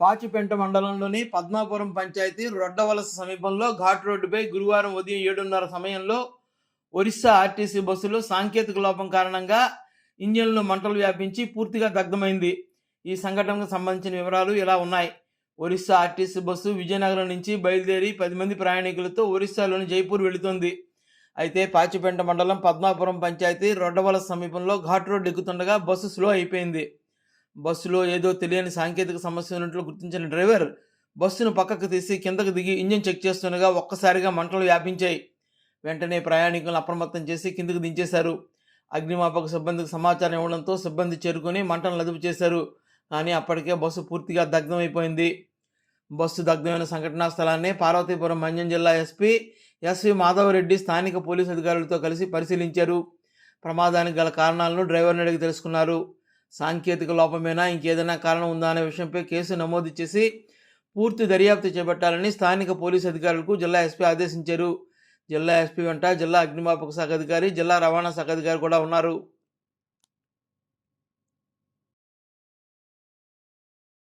పాచిపెంట మండలంలోని పద్మాపురం పంచాయతీ రొడ్డవలస సమీపంలో ఘాట్ రోడ్డుపై గురువారం ఉదయం ఏడున్నర సమయంలో ఒరిస్సా ఆర్టీసీ బస్సులో సాంకేతిక లోపం కారణంగా ఇంజన్లో మంటలు వ్యాపించి పూర్తిగా దగ్ధమైంది. ఈ సంఘటనకు సంబంధించిన వివరాలు ఇలా ఉన్నాయి. ఒరిస్సా ఆర్టీసీ బస్సు విజయనగరం నుంచి బయలుదేరి పది మంది ప్రయాణికులతో ఒరిస్సాలోని జైపూర్ వెళుతుంది. అయితే పాచిపెంట మండలం పద్మాపురం పంచాయతీ రొడ్డవలస సమీపంలో ఘాట్ రోడ్డు ఎక్కుతుండగా బస్సు స్లో అయిపోయింది. బస్సులో ఏదో తెలియని సాంకేతిక సమస్య ఉన్నట్లు గుర్తించిన డ్రైవర్ బస్సును పక్కకు తీసి కిందకు దిగి ఇంజిన్ చెక్ చేస్తుండగా ఒక్కసారిగా మంటలు వ్యాపించాయి. వెంటనే ప్రయాణికులను అప్రమత్తం చేసి కిందకు దించేశారు. అగ్నిమాపక సిబ్బందికి సమాచారం ఇవ్వడంతో సిబ్బంది చేరుకొని మంటలను అదుపు చేశారు. కానీ అప్పటికే బస్సు పూర్తిగా దగ్ధమైపోయింది. బస్సు దగ్ధమైన సంఘటనా స్థలాన్ని పార్వతీపురం మంజం జిల్లా ఎస్పీ ఎస్వి మాధవరెడ్డి స్థానిక పోలీసు అధికారులతో కలిసి పరిశీలించారు. ప్రమాదానికి గల కారణాలను డ్రైవర్ని అడిగి తెలుసుకున్నారు. సాంకేతిక లోపమేనా ఇంకేదైనా కారణం ఉందా అనే విషయంపై కేసు నమోదు చేసి పూర్తి దర్యాప్తు చేపట్టాలని స్థానిక పోలీసు అధికారులకు జిల్లా ఎస్పీ ఆదేశించారు. జిల్లా ఎస్పీ వెంట జిల్లా అగ్నిమాపక శాఖ అధికారి జిల్లా రవాణా శాఖ అధికారి కూడా ఉన్నారు.